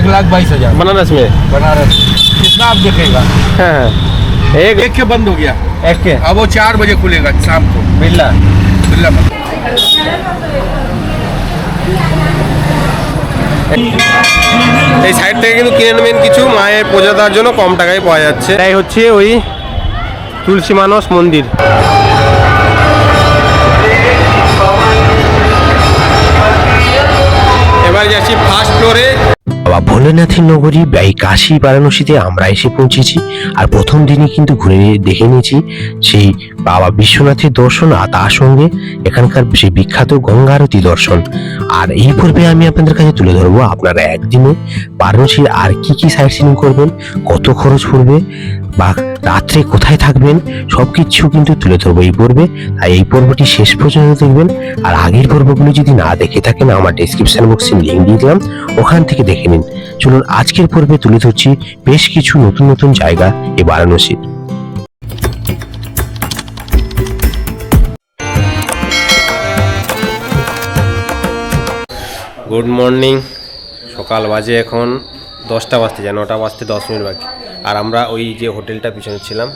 एक लाख बाईस हजार बनारस में बनारस कितना आप देखेगा हाँ हाँ एक एक के बंद हो गया एक के अब वो चार बजे खुलेगा शाम को बिल्ला बिल्ला এই সাইড থেকে কিন্তু কিনে নেবেন কিছু মায়ের পূজা দেওয়ার জন্য কম টাকায় পাওয়া যাচ্ছে এটাই হচ্ছে ওই তুলসী মানস মন্দির এবার যাচ্ছি ফার্স্ট ফ্লোরে বাবা ভোলেনাথের নগরী এই কাশী বারাণসীতে আমরা এসে পৌঁছেছি আর প্রথম দিনই কিন্তু ঘুরে দেখে নিয়েছি সেই বাবা বিশ্বনাথের দর্শন আর তার সঙ্গে এখানকার সেই বিখ্যাত গঙ্গারতি দর্শন। আর এই পর্বে আমি আপনাদের কাছে তুলে ধরবো আপনারা একদিনে বারাণসীর আর কি কি সাইট সিন করবেন, কত খরচ পড়বে বা রাত্রে কোথায় থাকবেন? সবকিছু কিন্তু তুলে ধরবো এই পর্বে। তাই এই পর্বটি শেষ পর্যন্ত দেখবেন। আর আগের পর্বগুলো যদি না দেখে থাকেন, আমার ডেসক্রিপশন বক্সে লিঙ্ক দিয়ে দিলাম। ওখান থেকে দেখে নিন। চলুন, আজকের পর্বে তুলে ধরছি বেশ কিছু নতুন নতুন জায়গা এ বারাণসীর গুড মর্নিং সকাল বাজে এখন। দশটা বাজতে যায়, নটা বাজতে দশ মিনিট বাকি। আর আমরা ওই যে হোটেলটা পিছনে ছিলাম,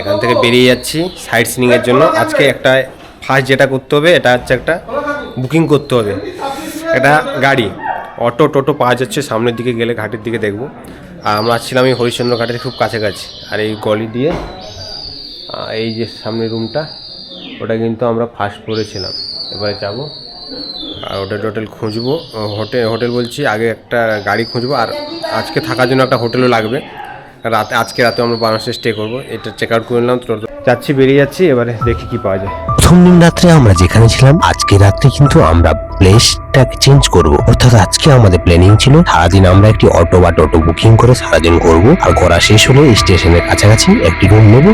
এখান থেকে বেরিয়ে যাচ্ছি সাইট সিনিংয়ের জন্য। আজকে একটা ফার্স্ট যেটা করতে হবে, এটা হচ্ছে একটা বুকিং করতে হবে। একটা গাড়ি, অটো টোটো পাওয়া যাচ্ছে, সামনের দিকে গেলে ঘাটের দিকে দেখব। আর আমরা ছিলাম এই হরিশ্চন্দ্র ঘাটের খুব কাছাকাছি। আর এই গলি দিয়ে এই যে সামনের রুমটা ওটা কিন্তু আমরা ফার্স্ট ফ্লোরে ছিলাম। এবারে যাব। হোটেল টোটেল খুঁজবো। হোটেল হোটেল বলছি, আগে একটা গাড়ি খুঁজবো, আর আজকে থাকার জন্য একটা হোটেলও লাগবে। রাতে, আজকে রাতে আমরা বারাসে স্টে করব। এটা চেক আউট করে নিলাম যাচ্ছি, বেরিয়ে যাচ্ছি, এবারে দেখি কি পাওয়া যায়। প্রথম দিন রাত্রে আমরা যেখানে ছিলাম, আজকে রাত্রে কিন্তু আমরা প্লেসটাকে চেঞ্জ করব। অর্থাৎ আজকে আমাদের প্ল্যানিং ছিল, সারাদিন আমরা একটি অটো বা টোটো বুকিং করে সারাদিন ঘুরব। আর ঘোরা শেষ হলে স্টেশনের কাছাকাছি একটি রুম নেব।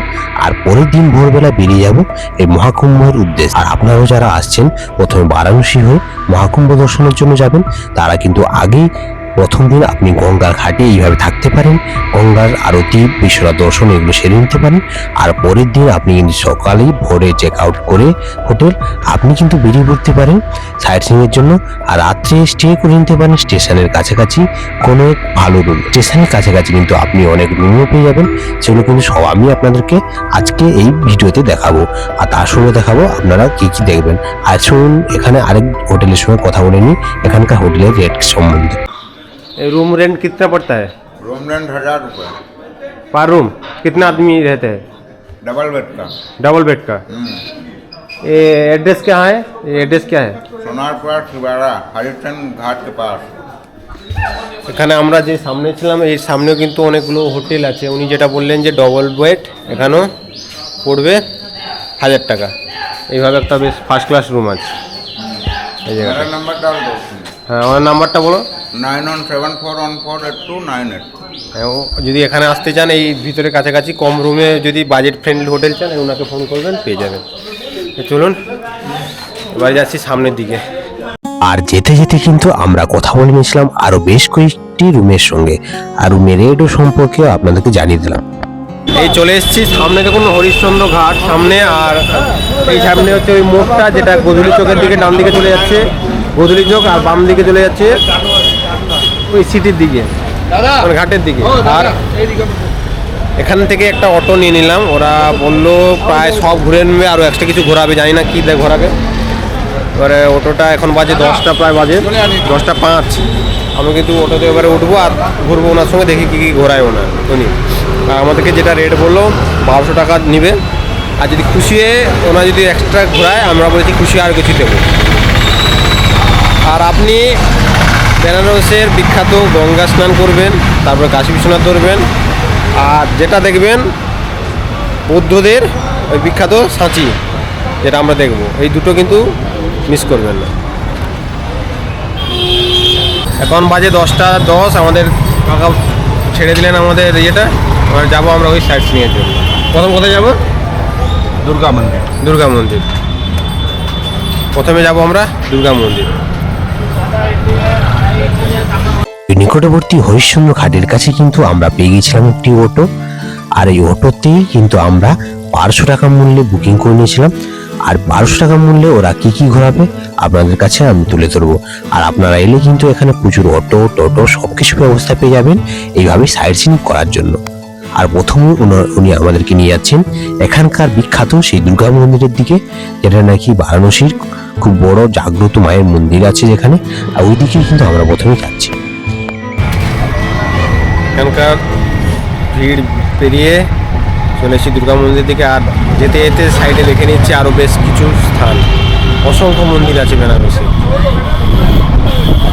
আর পরের দিন ভোরবেলা বেরিয়ে যাব এই মহাকুম্ভের উদ্দেশ্যে। আর আপনারাও যারা আসছেন, প্রথমে বারাণসী হয়ে মহাকুম্ভ দর্শনের জন্য যাবেন, তারা কিন্তু আগেই প্রথম দিন আপনি গঙ্গার ঘাটে এইভাবে থাকতে পারেন, গঙ্গার আরতি, বিশ্বনাথ দর্শন, এগুলো সেরে নিতে পারেন। আর পরের দিন আপনি কিন্তু সকালেই ভোরে চেক আউট করে হোটেল, আপনি কিন্তু বেরিয়ে পড়তে পারেন সাইট সিংয়ের জন্য। আর রাত্রে স্টে করে নিতে পারেন স্টেশনের কাছাকাছি কোনো এক ভালো রুম স্টেশনের কাছাকাছি কিন্তু আপনি অনেক রুমও পেয়ে যাবেন, সেগুলো কিন্তু সব আমি আপনাদেরকে আজকে এই ভিডিওতে দেখাবো। আর তার সঙ্গে দেখাবো আপনারা কী কী দেখবেন। আর শুনুন এখানে আরেক হোটেলের সঙ্গে কথা বলে নিই, এখানকার হোটেলের রেট সম্বন্ধে। रूम रेंट कितना पड़ता है रूम रेंट हजार रुपये पर रूम कितना आदमी रहते हैं डबल बेड का डबल बेड का ये एड्रेस क्या है ये एड्रेस क्या है सोनारपुर छिवाड़ा हरिचंद घाट के पास এখানে আমরা যে সামনে ছিলাম এর সামনেও কিন্তু অনেকগুলো হোটেল আছে উনি যেটা বললেন যে ডবল বেড এখানেও পড়বে হাজার টাকা এইভাবে একটা বেশ ফার্স্ট ক্লাস রুম আছে এই জায়গাটা मेरा नंबर डाल दो হ্যাঁ ওনার নাম্বারটা বলো nine one seven four one four eight two nine eight. হ্যাঁ যদি এখানে আসতে চান এই ভিতরে কাছাকাছি কম রুমে যদি বাজেট ফ্রেন্ডলি হোটেল চান ওনাকে ফোন করবেন পেয়ে যাবেন। চলুন এবার যাচ্ছি সামনের দিকে। আর যেতে যেতে কিন্তু আমরা কথা বলে নিয়েছিলাম আরও বেশ কয়েকটি রুমের সঙ্গে। আর রুমের রেটও সম্পর্কে আপনাদেরকে জানিয়ে দিলাম। এই চলে এসেছি সামনে দেখুন হরিশ্চন্দ্র ঘাট সামনে আর এই সামনে হচ্ছে ওই মোড়টা যেটা গধুলি চোখের দিকে ডান দিকে চলে যাচ্ছে। গোধূলি চোখ আর বাম দিকে চলে যাচ্ছে ওই সিটির দিকে মানে ঘাটের দিকে। আর এখান থেকে একটা অটো নিয়ে নিলাম ওরা বলল প্রায় সব ঘুরে নেবে আরও এক্সট্রা কিছু ঘোরাবে জানি না কী দেয় ঘোরাবে। এবারে অটোটা এখন বাজে দশটা প্রায় বাজে। দশটা পাঁচ। আমি কিন্তু অটোতে এবারে উঠবো আর ঘুরবো ওনার সঙ্গে দেখি কী কী ঘোরায় ওনার উনি। আর আমাদেরকে যেটা রেট বলল বারোশো টাকা নিবে। আর যদি খুশি হয়ে ওনার যদি এক্সট্রা ঘোরায় আমরা বলেছি খুশি আর কিছু দেবো। আর আপনি বেনারসের বিখ্যাত গঙ্গা স্নান করবেন তারপরে কাশী বিশ্বনাথ ধরবেন আর যেটা দেখবেন বৌদ্ধদের ওই বিখ্যাত সাঁচি যেটা আমরা দেখব এই দুটো কিন্তু মিস করবেন না। এখন বাজে দশটা দশ আমাদের কাকা ছেড়ে দিলেন আমাদের ইয়েটা এবার যাব আমরা ওই সাইড নিয়ে জন্য প্রথম কোথায় যাব? দুর্গা মন্দির। দুর্গা মন্দির। প্রথমে যাব আমরা দুর্গা মন্দির। নিকটবর্তী হরিশ্চন্দ্র ঘাটের কাছে কিন্তু আমরা পেয়ে গেছিলাম একটি অটো আর এই অটোতেই কিন্তু আমরা বারোশো টাকা মূল্যে বুকিং করে নিয়েছিলাম। আর বারোশো টাকা মূল্যে ওরা কি কি ঘোরাবে আপনাদের কাছে আমি তুলে ধরবো। আর আপনারা এলে কিন্তু এখানে প্রচুর অটো টোটো সব কিছু ব্যবস্থা পেয়ে যাবেন এইভাবে সাইড সিন করার জন্য। আর প্রথমে উনি আমাদেরকে নিয়ে যাচ্ছেন এখানকার বিখ্যাত সেই দুর্গা মন্দিরের দিকে, যেটা নাকি বারাণসীর খুব বড় জাগ্রত মায়ের মন্দির আছে যেখানে আর ওই দিকে কিন্তু আমরা প্রথমে যাচ্ছি। এখানকার ভিড় পেরিয়ে চলে এসেছি দুর্গা মন্দির দিকে আর যেতে যেতে সাইডে দেখে নিচ্ছি আরও বেশ কিছু স্থান। অসংখ্য মন্দির আছে বেনারসে।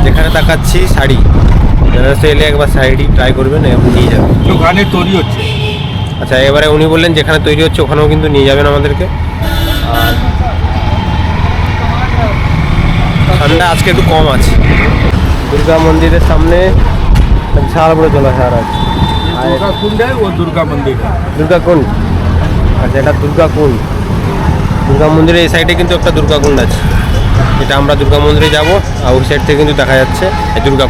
যেখানে তাকাচ্ছি শাড়ি। বেনারসে এলে একবার শাড়ি ট্রাই করবেন এবং নিয়ে যাবেন। ওখানে তৈরি হচ্ছে। আচ্ছা এবারে উনি বললেন যেখানে তৈরি হচ্ছে ওখানেও কিন্তু নিয়ে যাবেন আমাদেরকে। আর ঠান্ডা আজকে একটু কম আছে। দুর্গা মন্দিরের সামনে বিশাল বড় জলাশয় আছে। আর দুর্গা কুণ্ড ও দুর্গা মন্দির। দুর্গা কুণ্ড। আচ্ছা এটা দুর্গা কুণ্ড। দুর্গা মন্দিরের এই সাইডে কিন্তু একটা দুর্গা কুণ্ড আছে। এটা আমরা দুর্গা মন্দিরে যাব আর ওই সাইড থেকে কিন্তু দেখা যাচ্ছে এই দুর্গা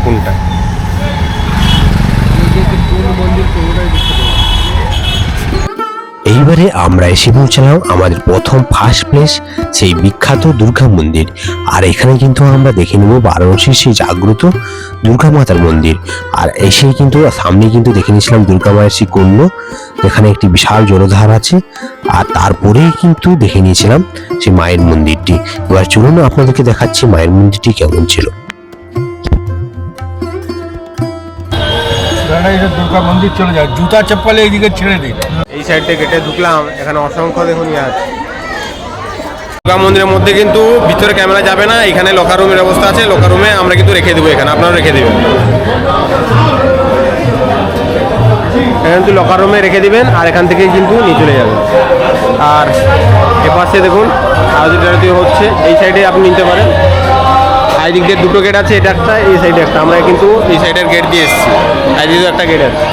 এইবারে আমরা এসে পৌঁছালাম আমাদের প্রথম ফার্স্ট প্লেস সেই বিখ্যাত দুর্গা মন্দির। আর এখানে কিন্তু আমরা দেখে নেব বারাণসীর সেই জাগ্রত দুর্গা মাতার মন্দির। আর এসেই কিন্তু সামনে কিন্তু দেখে নিয়েছিলাম দুর্গা মায়ের সেই কুণ্ড, যেখানে একটি বিশাল জলধার আছে। আর তারপরেই কিন্তু দেখে নিয়েছিলাম সেই মায়ের মন্দিরটি। এবার চলুন আপনাদেরকে দেখাচ্ছি মায়ের মন্দিরটি কেমন ছিল। দুর্গা মন্দির চলে যায় জুতা চপ্পলে এইদিকে ছেড়ে দিন। এই গেটে ঢুকলাম, এখানে অসংখ্য দেখুন ইয়ে আছে দুর্গা মন্দিরের মধ্যে কিন্তু ভিতরে ক্যামেরা যাবে না, এখানে লকার রুমের ব্যবস্থা আছে লকার রুমে আমরা কিন্তু রেখে দেবো এখানে আপনারা রেখে দেবেন। এখানে কিন্তু লকার রুমে রেখে দিবেন, আর এখান থেকে কিন্তু নিয়ে চলে যাবেন। আর এপাশে দেখুন আরতি হচ্ছে, এই সাইডে আপনি নিতে পারেন। আর দিক দিয়ে দুটো গেট আছে, এটা একটা, এই সাইডে একটা, আমরা কিন্তু এই সাইডের গেট দিয়ে এসেছি। আর একটা গেট আছে।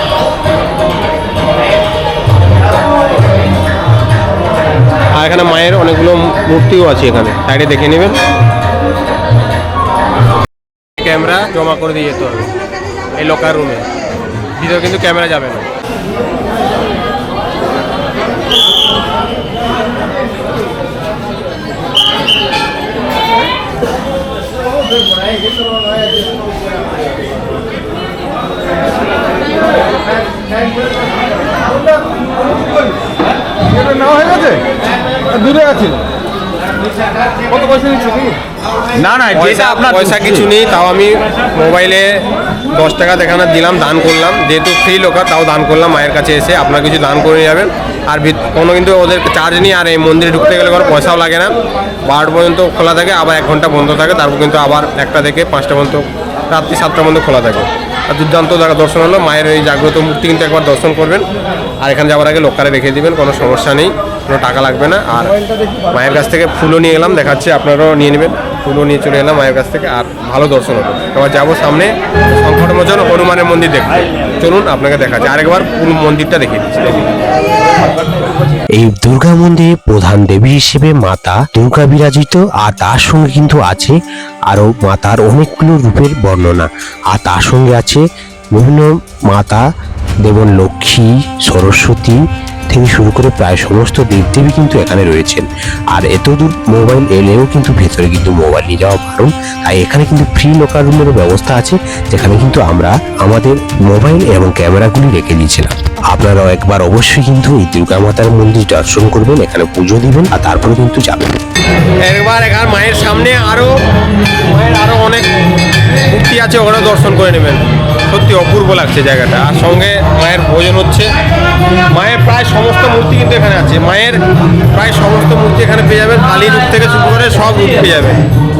আর এখানে মায়ের অনেকগুলো মূর্তিও আছে এখানে। সাইডে দেখে নেবেন। ক্যামেরা জমা করে দিয়ে যেতে হবে। এই লকার রুমে ভিতরে কিন্তু ক্যামেরা যাবে না। নেওয়া হয়ে গেছে? দূরে আছে। কত পয়সা নিচ্ছ কি? না না আপনার পয়সা কিছু নেই তাও আমি মোবাইলে দশ টাকা দেখানো দিলাম দান করলাম। যেহেতু ফ্রি লোকার তাও দান করলাম মায়ের কাছে এসে আপনার কিছু দান করে যাবেন। আর ভিত- কোনো কিন্তু ওদের চার্জ নেই আর এই মন্দিরে ঢুকতে গেলে কোনো পয়সাও লাগে না। বারোটা পর্যন্ত খোলা থাকে আবার এক ঘণ্টা বন্ধ থাকে তারপর কিন্তু আবার একটা থেকে পাঁচটা পর্যন্ত রাত্রি সাতটা পর্যন্ত খোলা থাকে। আর দুর্দান্ত জায়গা দর্শন হলো মায়ের এই জাগ্রত মূর্তি কিন্তু একবার দর্শন করবেন। আর এখানে যাওয়ার আগে লোকারে রেখে দিবেন কোনো সমস্যা নেই। কোনো টাকা লাগবে না। আর মায়ের কাছ থেকে ফুলও নিয়ে এলাম, দেখাচ্ছি, আপনারাও নিয়ে নেবেন। ফুলও নিয়ে চলে এলাম মায়ের কাছ থেকে, আর ভালো দর্শন হলো এবার যাব সামনে সংকটমোচন হনুমানের মন্দির দেখতে। চলুন আপনাকে দেখাচ্ছি। আরেকবার পুরো মন্দিরটা দেখিয়ে দিচ্ছি। এই দুর্গা মন্দিরে প্রধান দেবী হিসেবে মাতা দুর্গা বিরাজিত, আর তার সঙ্গে কিন্তু আছে আরও মাতার অনেকগুলো রূপের বর্ণনা। আর তার সঙ্গে আছে বিভিন্ন মাতা দেবন লক্ষ্মী সরস্বতী থেকে শুরু করে প্রায় সমস্ত দেবদেবী কিন্তু এখানে রয়েছেন। আর এত দূর মোবাইল এলেও কিন্তু ভেতরে কিন্তু মোবাইল নিয়ে যাওয়া বারণ তাই এখানে কিন্তু ফ্রি লোকার রুমের ব্যবস্থা আছে, যেখানে কিন্তু আমরা আমাদের মোবাইল এবং ক্যামেরাগুলি রেখে দিয়েছিলাম। আপনারাও একবার অবশ্যই কিন্তু এই দুর্গা মাতার মন্দির দর্শন করবেন, এখানে পুজো দিবেন, আর তারপরে কিন্তু যাবেন। একবার এখানে মায়ের সামনে আরও, মায়ের আরও অনেক মূর্তি আছে ওখানে দর্শন করে নেবেন। সত্যি অপূর্ব লাগছে জায়গাটা। আর সঙ্গে মায়ের ভোজন হচ্ছে। মায়ের প্রায় সমস্ত মূর্তি কিন্তু এখানে আছে। মায়ের প্রায় সমস্ত মূর্তি এখানে পেয়ে যাবেন। কালী রূপ থেকে শুরু করে সব রূপ পেয়ে যাবে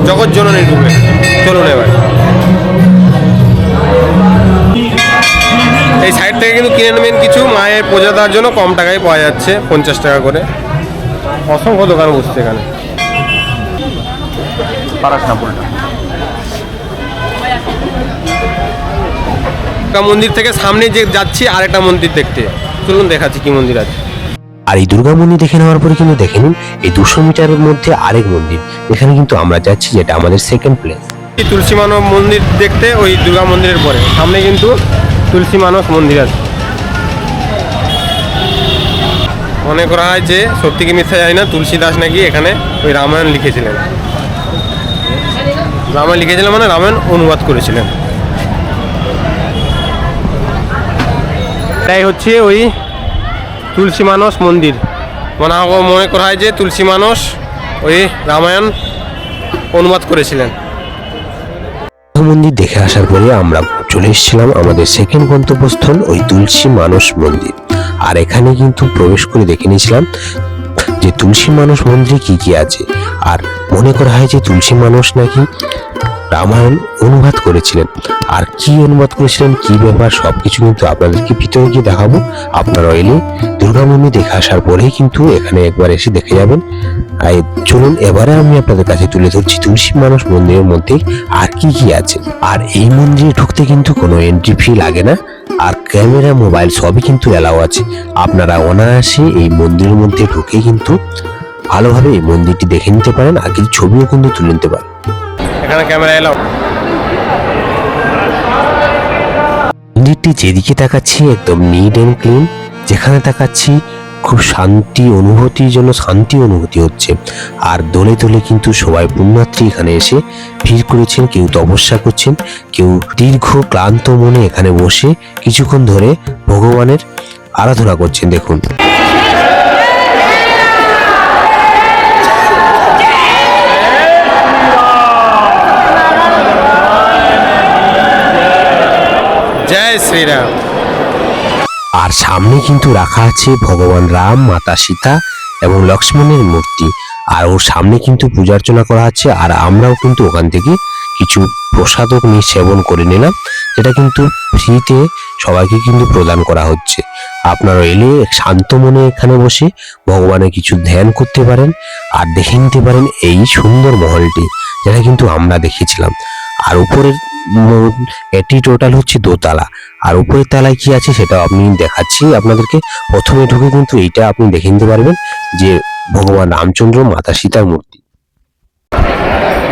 জগৎ জননী রূপে। চলুন এবার। এই সাইড থেকে কিন্তু কিনে নেবেন কিছু। মায়ের পূজা দেওয়ার জন্য কম টাকায় পাওয়া যাচ্ছে, পঞ্চাশ টাকা করে। অসংখ্য দোকান বসছে এখানে। দুর্গা মন্দির থেকে সামনে যে যাচ্ছি আরেকটা মন্দির দেখতে। চলুন দেখাচ্ছি কি মন্দির আছে। আর এই দুর্গা মন্দির দেখে নেওয়ার পরে কিন্তু দেখে নিন এই দুশো মিটারের মধ্যে আরেক মন্দির। এখানে কিন্তু আমরা যাচ্ছি যেটা আমাদের সেকেন্ড প্লেস তুলসী মানব মন্দির দেখতে ওই দুর্গা মন্দিরের পরে। সামনে কিন্তু তুলসী মানস মন্দির আছে। মনে করা হয় যে সত্যি কি মিথ্যা যায় না তুলসী দাস নাকি এখানে ওই রামায়ণ লিখেছিলেন। রামায়ণ লিখেছিলেন মানে রামায়ণ অনুবাদ করেছিলেন। এটাই হচ্ছে ওই তুলসী মানস মন্দির। মনে মনে করা হয় যে তুলসী মানস ওই রামায়ণ অনুবাদ করেছিলেন। মন্দির দেখে আসার পরে আমরা চলে এসেছিলাম আমাদের সেকেন্ড গন্তব্যস্থল ওই তুলসী মানস মন্দির। আর এখানে কিন্তু প্রবেশ করে দেখে নিয়েছিলাম যে তুলসী মানস মন্দিরে কি কি আছে। আর মনে করা হয় যে তুলসী মানস নাকি রামায়ণ অনুবাদ করেছিলেন। আর কি অনুবাদ করেছিলেন, কি ব্যাপার, সবকিছু কিন্তু আপনাদেরকে ভিতরে গিয়ে দেখাবো। আপনারা এলে দুর্গা মন্দির দেখে আসার পরেই কিন্তু এখানে একবার এসে দেখে যাবেন। আর চলুন, এবারে আমি আপনাদের কাছে তুলে ধরছি তুলসী মানুষ মন্দিরের মধ্যে আর কি কি আছে। আর এই মন্দিরে ঢুকতে কিন্তু কোনো এন্ট্রি ফি লাগে না। আর ক্যামেরা, মোবাইল সবই কিন্তু এলাও আছে। আপনারা অনায়াসে এই মন্দিরের মধ্যে ঢুকে কিন্তু ভালোভাবে এই মন্দিরটি দেখে নিতে পারেন। আর কিছু ছবিও কিন্তু তুলে নিতে পারেন। এখানে ক্যামেরা এলাও মন্দিরটি যেদিকে তাকাচ্ছি একদম নিট অ্যান্ড ক্লিন যেখানে তাকাচ্ছি খুব শান্তি অনুভূতির জন্য শান্তি অনুভূতি হচ্ছে। আর দোলে দোলে কিন্তু সবাই পুণ্যার্থী এখানে এসে ভিড় করেছেন, কেউ তপস্যা করছেন, কেউ দীর্ঘ ক্লান্ত মনে এখানে বসে কিছুক্ষণ ধরে ভগবানের আরাধনা করছেন, দেখুন। জয় শ্রীরাম আর সামনে কিন্তু রাখা আছে ভগবান রাম, মাতা সীতা এবং লক্ষ্মণের মূর্তি। আর ওর সামনে কিন্তু পূজা অর্চনা করা হচ্ছে আর আমরাও কিন্তু ওখান থেকে কিছু প্রসাদও নিয়ে সেবন করে নিলাম, যেটা কিন্তু ফ্রিতে সবাইকে কিন্তু প্রদান করা হচ্ছে। আপনারা এলে শান্ত মনে এখানে বসে ভগবানের কিছু ধ্যান করতে পারেন, আর দেখে নিতে পারেন এই সুন্দর মহলটি, যেটা কিন্তু আমরা দেখেছিলাম। আর উপরের এটি টোটাল হচ্ছে দোতলা। আর উপরের তলায় কি আছে সেটা আমি দেখাচ্ছি আপনাদেরকে। প্রথমে ঢুকে কিন্তু এইটা আপনি দেখে নিতে পারবেন যে ভগবান রামচন্দ্র, মাতা সীতার মূর্তি।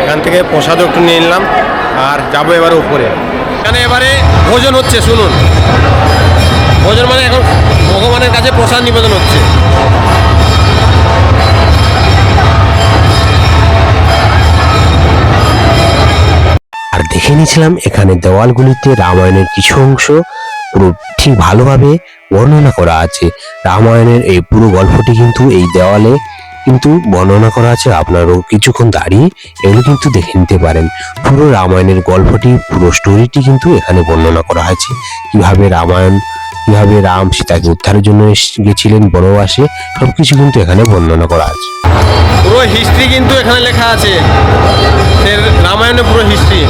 এখান থেকে প্রসাদও একটু নিয়ে নিলাম, আর যাব এবারে উপরে। এখানে এবারে ভোজন হচ্ছে, শুনুন। ভোজন মানে এখন ভগবানের কাছে প্রসাদ নিবেদন হচ্ছে। আর দেখে নিয়েছিলাম, এখানে দেওয়ালগুলিতে রামায়ণের কিছু অংশ পুরো ঠিক ভালোভাবে বর্ণনা করা আছে। রামায়ণের এই পুরো গল্পটি কিন্তু এই দেওয়ালে কিন্তু বর্ণনা করা আছে। আপনারাও কিছুক্ষণ দাঁড়িয়ে এগুলো কিন্তু দেখে নিতে পারেন। পুরো রামায়ণের গল্পটি, পুরো স্টোরিটি কিন্তু এখানে বর্ণনা করা হয়েছে কীভাবে রামায়ণ, কীভাবে রাম সীতাকে উদ্ধারের জন্য গেছিলেন বনবাসে সবকিছু কিন্তু এখানে বর্ণনা করা আছে। পুরো হিস্ট্রি কিন্তু এখানে লেখা আছে। রামায়ণের পুরো হিস্ট্রি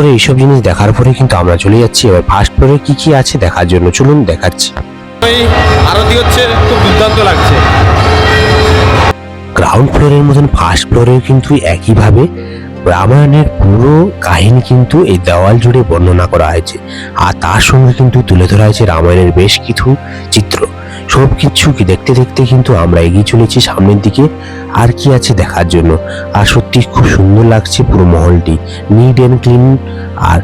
ফ্লোরে এইসব জিনিস দেখার পরে কিন্তু আমরা চলে যাচ্ছি। এবার ফার্স্ট ফ্লোরে কি কি আছে দেখার জন্য চলুন দেখাচ্ছি। আরতি হচ্ছে খুব দুর্দান্ত লাগছে। গ্রাউন্ড ফ্লোরের মতন ফার্স্ট ফ্লোরে কিন্তু একইভাবে রামায়ণের পুরো কাহিনী কিন্তু এই দেওয়াল জুড়ে বর্ণনা করা হয়েছে। আর তার সঙ্গে কিন্তু তুলে ধরা হয়েছে রামায়ণের বেশ কিছু চিত্র। সব কিছু কি দেখতে দেখতে কিন্তু আমরা এগিয়ে চলেছি সামনের দিকে। আর কি আছে দেখার জন্য? আর সত্যি খুব সুন্দর লাগছে পুরো মহলটি। নিট অ্যান্ড ক্লিন আর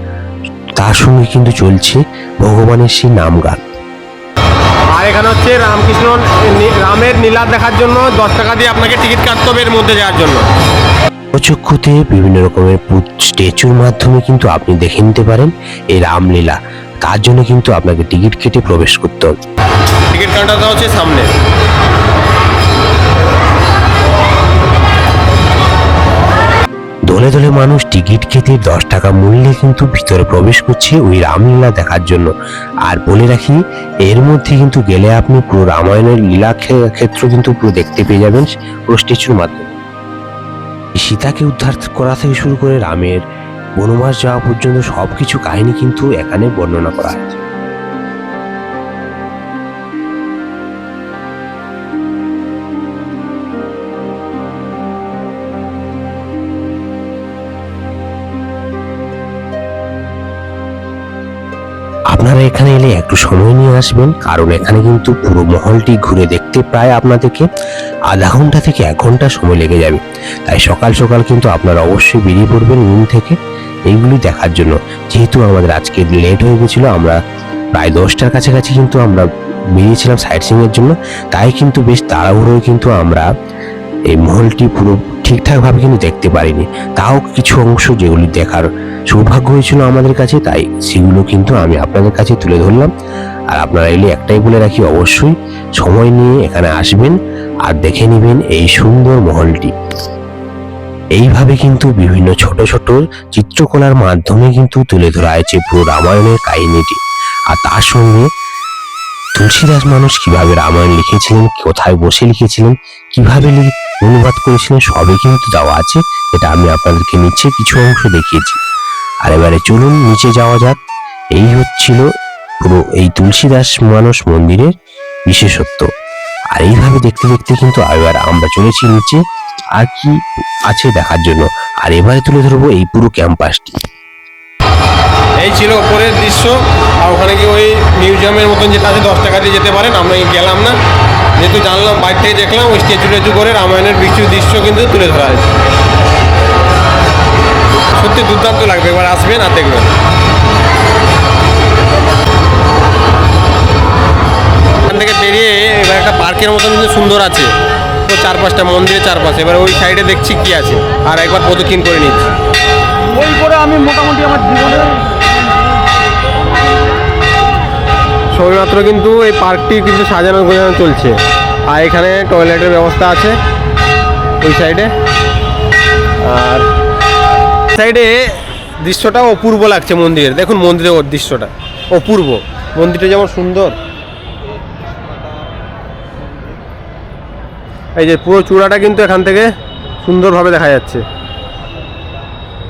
তার সঙ্গে কিন্তু চলছে ভগবানের সেই নাম গান। আর এখানে হচ্ছে রামকৃষ্ণ রামের নীলাদ দেখার জন্য দশ টাকা দিয়ে আপনাকে টিকিট কাটতে হবে এর মধ্যে যাওয়ার জন্য। চক্ষুতে বিভিন্ন রকমের স্ট্যাচুর মাধ্যমে কিন্তু আপনি দেখে নিতে পারেন এই রামলীলা। তার জন্য কিন্তু আপনাকে টিকিট কেটে প্রবেশ করতে হবে। টিকিট হচ্ছে সামনে। দলে দলে মানুষ টিকিট কেটে দশ টাকা মূল্যে কিন্তু ভিতরে প্রবেশ করছে ওই রামলীলা দেখার জন্য। আর বলে রাখি এর মধ্যে কিন্তু গেলে আপনি পুরো রামায়ণের লীলা ক্ষে- ক্ষেত্র কিন্তু পুরো দেখতে পেয়ে যাবেন পুরো স্ট্যাচুর মাধ্যমে। সীতাকে উদ্ধার করা থেকে শুরু করে রামের বনবাস যাওয়া পর্যন্ত সবকিছু কাহিনী কিন্তু এখানে বর্ণনা করা হয়েছে। আপনারা এখানে এলে একটু সময় নিয়ে আসবেন, কারণ এখানে কিন্তু পুরো মহলটি ঘুরে দেখতে প্রায় আপনাদেরকে আধা ঘণ্টা থেকে এক ঘণ্টা সময় লেগে যাবে। তাই সকাল সকাল কিন্তু আপনারা অবশ্যই বেরিয়ে পড়বেন রুম থেকে। এইগুলি দেখার জন্য। যেহেতু আমাদের আজকে লেট হয়ে গেছিল, আমরা প্রায় দশটার কাছাকাছি কিন্তু আমরা বেরিয়েছিলাম সাইট সিংয়ের জন্য। তাই কিন্তু বেশ তাড়াহুড়োয় কিন্তু আমরা এই মহলটি পুরো ঠিকঠাকভাবে কিন্তু দেখতে পারিনি। তাও কিছু অংশ যেগুলি দেখার সৌভাগ্য হয়েছিল আমাদের কাছে, তাই সেগুলো কিন্তু আমি আপনাদের কাছে তুলে ধরলাম। আর আপনারা এলে একটাই বলে রাখি, অবশ্যই সময় নিয়ে এখানে আসবেন আর দেখে নেবেন এই সুন্দর মহলটি। এইভাবে কিন্তু বিভিন্ন ছোট ছোট চিত্রকলার মাধ্যমে কিন্তু তুলে ধরা হয়েছে পুরো রামায়ণের কাহিনীটি। আর তার সঙ্গে তুলসীদাস মানুষ কীভাবে রামায়ণ লিখেছিলেন, কোথায় বসে লিখেছিলেন, কীভাবে অনুবাদ করেছিলেন, সবই কিন্তু দেওয়া আছে। এটা আমি আপনাদেরকে নিচে কিছু অংশ দেখিয়েছি। আর এবারে চলুন, নিচে যাওয়া যাক। এই হচ্ছিল পুরো এই তুলসীদাস মানুষ মন্দিরের বিশেষত্ব। আর এইভাবে দেখতে দেখতে কিন্তু এবার আমরা চলেছি নিচে। আর কি আছে দেখার জন্য। আর এবারে তুলে ধরবো এই পুরো ক্যাম্পাসটি এই ছিল ওপরের দৃশ্য। আর ওখানে কি ওই মিউজিয়ামের মতন যেটা আছে, দশ টাকা দিয়ে যেতে পারেন। আমরা গেলাম না। যেহেতু জানলাম, বাইরে থেকে দেখলাম, ওই স্ট্যাচু টেচু করে রামায়ণের কিছু দৃশ্য কিন্তু তুলে ধরা হয়েছে। সত্যি দুর্দান্ত লাগবে। এবার আসবেন আর দেখবেন। এখান থেকে বেরিয়ে এবার একটা পার্কের মতন কিন্তু সুন্দর আছে। চার পাঁচটা মন্দিরের চারপাশে। এবার ওই সাইডে দেখছি কি আছে। আর একবার প্রদক্ষিণ করে নিচ্ছি। ওই করে আমি মোটামুটি আমার জীবনে সবেমাত্র কিন্তু এই পার্কটি কিন্তু সাজানো গোছানো চলছে। আর এখানে টয়লেটের ব্যবস্থা আছে ওই সাইডে আর সাইডে দৃশ্যটা অপূর্ব লাগছে মন্দিরের। দেখুন মন্দিরের ওর দৃশ্যটা। অপূর্ব। মন্দিরটা যেমন সুন্দর এই যে পুরো চূড়াটা কিন্তু এখান থেকে সুন্দরভাবে দেখা যাচ্ছে।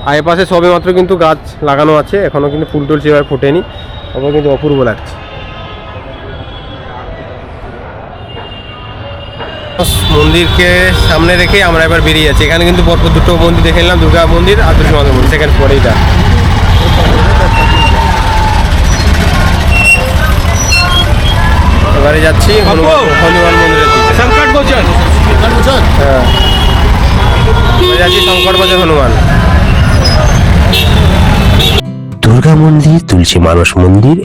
আর এপাশে সবে মাত্র কিন্তু গাছ লাগানো আছে এখনও কিন্তু ফুল টুল সেভাবে ফোটেনি, তবে কিন্তু অপূর্ব লাগছে। মন্দিরকে সামনে রেখে আমরা এবার বেরিয়ে যাচ্ছি। এখানে কিন্তু পরপর দুটো মন্দির দেখে নিলাম, দুর্গা মন্দির আর দুর্গা মন্দির সেকেন্ড পরে এটা এবারে যাচ্ছি হনুমান হনুমান মন্দিরের দিকে। সংকট গোচর হ্যাঁ এবারে যাচ্ছি শঙ্কর বাজার হনুমান দুর্গা মন্দির তুলসী মানস মন্দির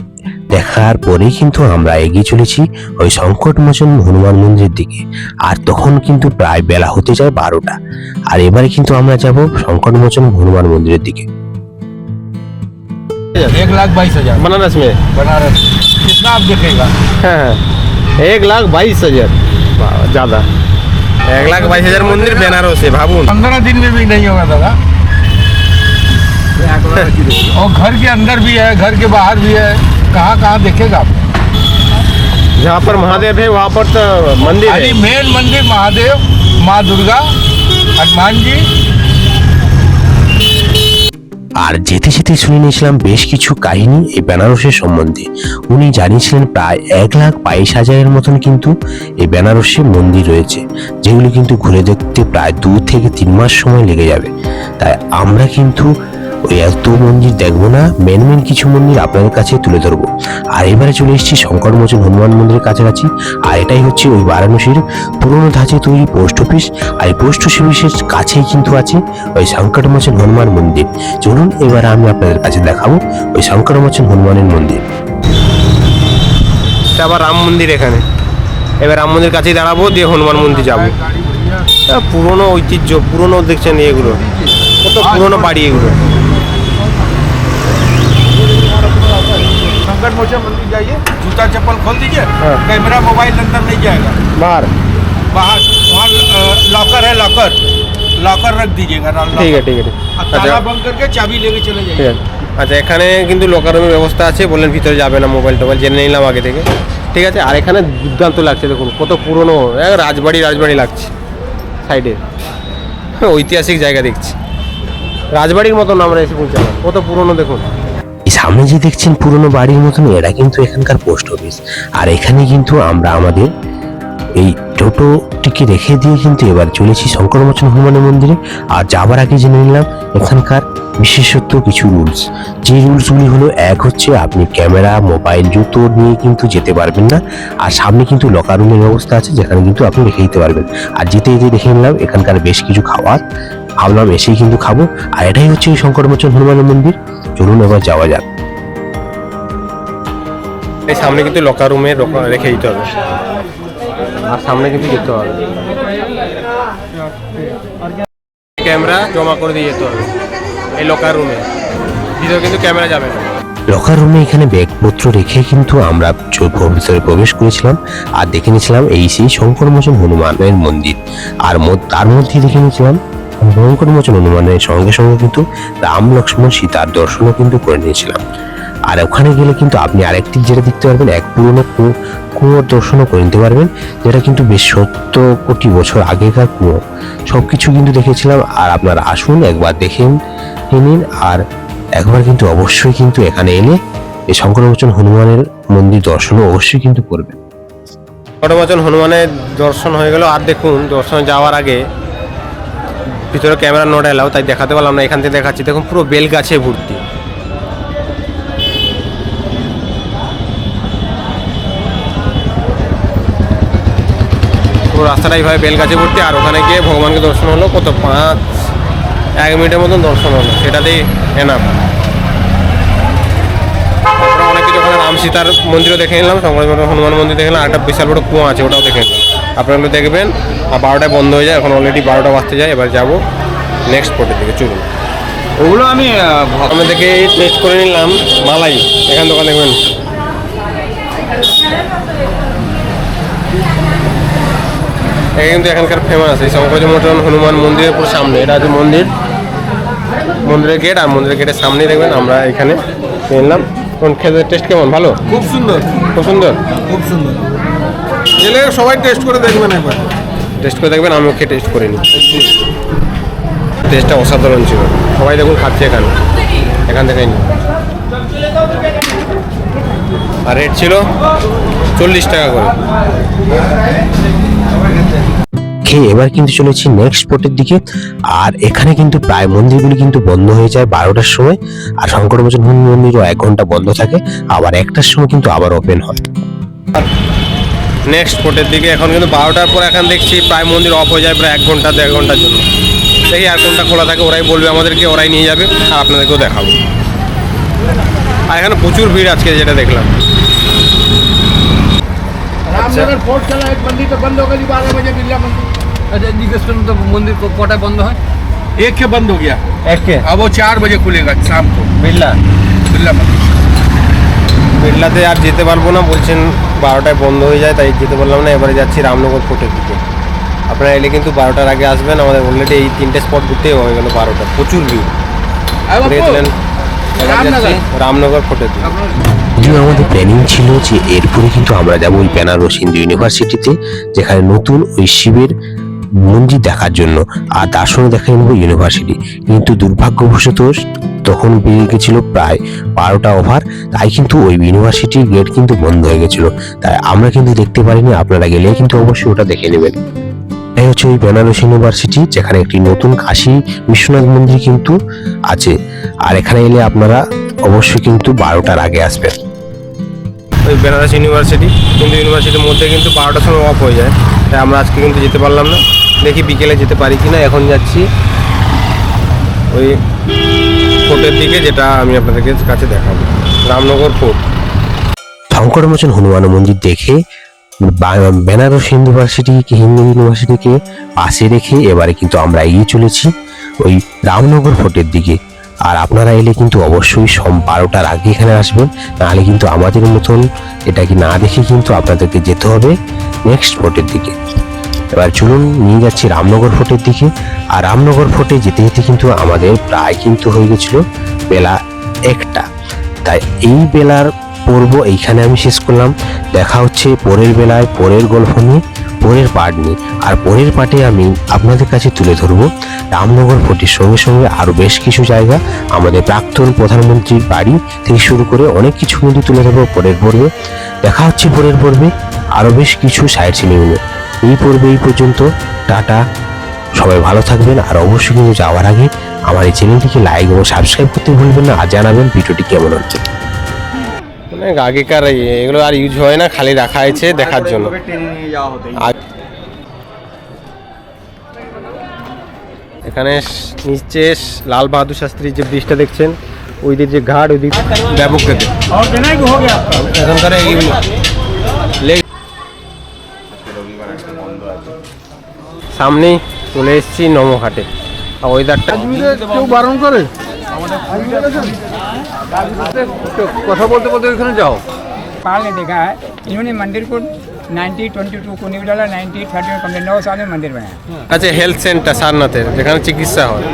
দেখার পরে কিন্তু আমরা এগিয়ে চলেছি ওই সংকটমোচন হনুমান মন্দিরের দিকে আর তখন কিন্তু প্রায় বেলা হতে যায় বারোটা আর এবারে কিন্তু আমরা যাব সংকটমোচন হনুমান মন্দিরের দিকে एक लाख बाईस हजार बनारस में बनारस कितना आप देखेगा হ্যাঁ এক লাখ বাইশ হাজার ज़्यादा এক লাখ বাইশ হাজার মন্দির বেনারসে ভাবুন पंद्रह दिन में भी नहीं होगा दादा और घर के अंदर भी है घर के बाहर भी है कहाँ कहाँ देखेगा आप जहाँ पर महादेव है वहाँ पर तो मंदिर है खाली मेन मंदिर महादेव माँ दुर्गा हनुमान जी আর যেতে যেতে শুনে নিয়েছিলাম বেশ কিছু কাহিনী এই বেনারসের সম্বন্ধে। উনি জানিয়েছিলেন প্রায় এক লাখ বাইশ হাজারের মতন কিন্তু এই বেনারসে মন্দির রয়েছে, যেগুলি কিন্তু ঘুরে দেখতে প্রায় দু থেকে তিন মাস সময় লেগে যাবে। তাই আমরা কিন্তু ওই এত মন্দির দেখব না মেন মেন কিছু মন্দির আপনাদের কাছে তুলে ধরবো। আর এবারে চলে এসেছি শঙ্করমোচন হনুমান মন্দিরের কাছাকাছি, আর এটাই হচ্ছে ওই বারাণসীর পুরনো ধাঁচে তৈরি পোস্ট অফিস, আর এই পোস্ট অফিসের কাছেই কিন্তু আছে ওই সংকটমোচন হনুমান মন্দির। চলুন এবার আমি আপনাদের কাছে দেখাবো ওই সংকটমোচন হনুমানের মন্দির। এটা আবার রাম মন্দির এখানে। এবার রাম মন্দির কাছেই দাঁড়াবো, দিয়ে হনুমান মন্দির যাব। পুরনো ঐতিহ্য, পুরনো দেখছেন এগুলো কত পুরনো বাড়ি এগুলো। संकट मोचन मंदिर जाइए जूता चप्पल खोल दीजिए हाँ। कैमरा मोबाइल अंदर नहीं जाएगा बाहर बाहर वहाँ लॉकर है लॉकर लॉकर रख दीजिएगा लॉकर। ঠিক আছে ঠিক আছে और আচ্ছা ताला बंद करके चाबी लेके चले ঠিক जाइए আছে আচ্ছা এখানে কিন্তু লোকার রুমের ব্যবস্থা আছে বললেন ভিতরে যাবে না মোবাইল টোবাইল জেনে নিলাম আগে থেকে ঠিক আছে আর এখানে দুর্দান্ত লাগছে দেখুন কত পুরনো এক রাজবাড়ি রাজবাড়ি লাগছে সাইডে ঐতিহাসিক জায়গা দেখছি রাজবাড়ির মতন আমরা এসে পৌঁছালাম কত পুরনো দেখুন এই সামনে যে দেখছেন পুরনো বাড়ির মতন এরা কিন্তু এখানকার পোস্ট অফিস। আর এখানে কিন্তু আমরা আমাদের এই টোটোটিকে রেখে দিয়ে কিন্তু এবার চলেছি শঙ্করমোচন হনুমানের মন্দিরে। আর যাবার আগে জেনে নিলাম, এখানকার বিশেষত্ব কিছু রুলস যে রুলসগুলি হলো, এক হচ্ছে আপনি ক্যামেরা, মোবাইল, জুতো নিয়ে কিন্তু যেতে পারবেন না। আর সামনে কিন্তু লকার রুমের ব্যবস্থা আছে, যেখানে কিন্তু আপনি রেখে দিতে পারবেন। আর যেতে যেতে দেখে নিলাম, এখানকার বেশ কিছু খাবার। ভাবলাম এসেই কিন্তু খাব। আর এটাই হচ্ছে এই শঙ্করমোচন হনুমানের মন্দির। চলুন এবার যাওয়া যাক। এই সামনে কিন্তু লকার রুমে রেখে দিতে হবে। আর সামনে কিন্তু যেতে হবে। ক্যামেরা জমা করে দিয়ে যেতে হবে। এই লকার রুমে ভিতরে কিন্তু ক্যামেরা যাবে না। লকার রুমে এখানে ব্যাগপত্র রেখে কিন্তু আমরা ভিতরে প্রবেশ করেছিলাম আর দেখে নিয়েছিলাম এই সেই শঙ্করমোচন হনুমানের মন্দির। আর তার মধ্যে দেখে নিয়েছিলাম শঙ্করমোচন হনুমানের সঙ্গে সঙ্গে কিন্তু রাম, লক্ষ্মণ সীতার দর্শনও কিন্তু করে নিয়েছিলাম। আর ওখানে গেলে কিন্তু আপনি আরেকটি যেটা দেখতে পারবেন, এক পুরনো কুয়োর দর্শনও করে নিতে পারবেন, যেটা কিন্তু বেশ সত্তর কোটি বছর আগেকার কুয়ো। সব কিছু কিন্তু দেখেছিলাম, আর আপনারা আসুন, একবার দেখে নিন, আর একবার কিন্তু অবশ্যই কিন্তু এখানে এলে এই শঙ্করমোচন হনুমানের মন্দির দর্শনও অবশ্যই কিন্তু করবেন। বচন হনুমানের দর্শন হয়ে গেল, আর দেখুন, দর্শনে যাওয়ার আগে ভিতরে ক্যামেরা নোট এলাও তাই দেখাতে পারলাম না। এখান থেকে দেখাচ্ছি, দেখুন পুরো বেল গাছে ভর্তি। পুরো রাস্তাটা এইভাবে বেল গাছে ভর্তি, আর ওখানে গিয়ে ভগবানকে দর্শন হলো, কত পাঁচ, এক মিনিটের মতন দর্শন হলো। সেটাতেই এনাফ অনেক কিছু ওখানে রাম সীতার মন্দিরও দেখে নিলাম সংগ্রাম হনুমান মন্দির দেখে নিলাম, আর একটা বিশাল বড় কুয়া আছে, ওটাও দেখে নিলাম। আপনারা দেখবেন। আর বারোটায় বন্ধ হয়ে যায় এখন অলরেডি বারোটা বাজতে যায় এবার যাব নেক্সট স্পটের দিকে চলুন। ওগুলো আমি আমরা থেকে টেস্ট করে নিলাম মালাই। এখান দোকান দেখবেন। এটা কিন্তু এখানকার ফেমাস এই শঙ্কর মটন হনুমান মন্দিরের পুরো সামনে এটা হচ্ছে মন্দির। মন্দিরের গেট আর মন্দিরের গেটের সামনেই দেখবেন আমরা এখানে নিলাম কোন খেতে টেস্ট কেমন? ভালো? খুব সুন্দর। খুব সুন্দর? খুব সুন্দর। গেলে সবাই টেস্ট করে দেখবেন একবার। টেস্ট করে দেখবেন আমিও খেয়ে টেস্ট করে নিই। টেস্টটা অসাধারণ ছিল। সবাই দেখুন খাচ্ছে এখানে। এখান থেকে নিই আর রেট ছিল চল্লিশ টাকা করে। এবার কিন্তু চলেছি নেক্সট স্পটের দিকে। আর এখানে কিন্তু প্রায় মন্দিরগুলি কিন্তু বন্ধ হয়ে যায় বারোটার সময়। আর শঙ্করমোচন হনুমান মন্দিরও এক ঘণ্টা বন্ধ থাকে। আবার একটার সময় কিন্তু আবার ওপেন হয়। নেক্সট স্পটের দিকে এখন কিন্তু বারোটার পর এখন দেখছি প্রায় মন্দির অফ হয়ে যায় প্রায় এক ঘন্টা দেড় ঘন্টার জন্য দেখি আর কোনটা খোলা থাকে ওরাই বলবে আমাদেরকে ওরাই নিয়ে যাবে আর আপনাদেরকেও দেখাবো আর এখানে প্রচুর ভিড় আজকে যেটা দেখলাম रामनगर फोर्ट चला एक मंदिर तो बंद हो गई बारह बजे बिरला मंदिर আচ্ছা জিজ্ঞেস করুন তো মন্দির ক- কটায় বন্ধ হয় एक के बंद हो गया একে अब वो चार बजे खुलेगा शाम को বিড়লা बिरला मंदिर বিড়লাতে আর যেতে পারবো না বলছেন বারোটায় বন্ধ হয়ে যায় তাই যেতে পারলাম না এবারে যাচ্ছি রামনগর ফোর্টের দিকে। আপনারা এলে কিন্তু বারোটার আগে আসবেন আমাদের অলরেডি এই তিনটে স্পট ঘুরতেই হয়ে গেল বারোটা। প্রচুর ভিড়। রামনগর। ফোর্টের দিকে। যদিও আমাদের প্ল্যানিং ছিল যে এরপরে কিন্তু আমরা যাব ওই বেনারস হিন্দু ইউনিভার্সিটিতে যেখানে নতুন ওই শিবের মন্দির দেখার জন্য আর তার সঙ্গে দেখা নেব ইউনিভার্সিটি কিন্তু দুর্ভাগ্যবশত তখন বেরিয়ে গেছিল প্রায় বারোটা ওভার তাই কিন্তু ওই ইউনিভার্সিটির গেট কিন্তু বন্ধ হয়ে গেছিল। তাই আমরা কিন্তু দেখতে পারিনি, আপনারা গেলে কিন্তু অবশ্যই ওটা দেখে নেবেন। এই হচ্ছে ওই বেনারস ইউনিভার্সিটি যেখানে একটি নতুন কাশী বিশ্বনাথ মন্দির কিন্তু আছে। আর এখানে এলে আপনারা অবশ্যই কিন্তু বারোটার আগে আসবেন। বেনারস ইউনিভার্সিটি। কিন্তু ইউনিভার্সিটির মধ্যে কিন্তু বারোটার সময় অফ হয়ে যায়। তাই আমরা আজকে কিন্তু যেতে পারলাম না। দেখি বিকেলে যেতে পারি কি না এখন যাচ্ছি ওই ফোর্টের দিকে, যেটা আমি আপনাদেরকে কাছে দেখাবো। রামনগর ফোর্ট। শঙ্করমোচন হনুমান মন্দির দেখে বেনারস ইউনিভার্সিটি হিন্দু ইউনিভার্সিটিকে পাশে রেখে এবারে কিন্তু আমরা এগিয়ে চলেছি ওই রামনগর ফোর্টের দিকে। আর আপনারা এলে কিন্তু অবশ্যই সম বারোটার আগে এখানে আসবেন। নাহলে কিন্তু আমাদের মতন এটা কি না দেখে কিন্তু আপনাদেরকে যেতে হবে নেক্সট ফোর্টের দিকে। এবার চলুন নিয়ে যাচ্ছি রামনগর ফোর্টের দিকে। আর রামনগর ফোর্টে যেতে যেতে কিন্তু আমাদের প্রায় কিন্তু হয়ে গেছিল বেলা একটা। তাই এই বেলার পর্ব এইখানে আমি শেষ করলাম। দেখা হচ্ছে পরের বেলায়, পরের গল্প নিয়ে। পরের পার্ট নিয়ে। আর পরের পার্টে আমি আপনাদের কাছে তুলে ধরবো রামনগর ফোর্টের সঙ্গে সঙ্গে আরও বেশ কিছু জায়গা, আমাদের প্রাক্তন প্রধানমন্ত্রীর বাড়ি থেকে শুরু করে অনেক কিছু কিন্তু তুলে ধরবো পরের পর্বে। দেখা হচ্ছে পরের পর্বে আরও বেশ কিছু সাইড সিনে এই পর্বে এই পর্যন্ত। টাটা। সবাই ভালো থাকবেন। আর অবশ্যই কিন্তু যাওয়ার আগে আমার এই চ্যানেলটিকে লাইক এবং সাবস্ক্রাইব করতে ভুলবেন না। আর জানাবেন ভিডিওটি কেমন হচ্ছে। আগেকার এগুলো আর ইউজ হয় না খালি রাখা হয়েছে দেখার জন্য। আর এখানে নিচে লাল বাহাদুর শাস্ত্রীর যে ব্রিজটা দেখছেন ওই দিক যে ঘাট ওই দিক ব্যাপক খেতে এখানকার সামনেই চলে এসেছি নমঘাটে আর ওয়েদারটা কেউ বারণ করে? কথা বলতে বলতে ওইখানে যাও पाल ने देखा है इन्होंने मंदिर को 1922 को न्यू डाला 1930 में नौ साल में मंदिर बनाया আচ্ছা হেলথ সেন্টার সারনাথের যেখানে চিকিৎসা হয়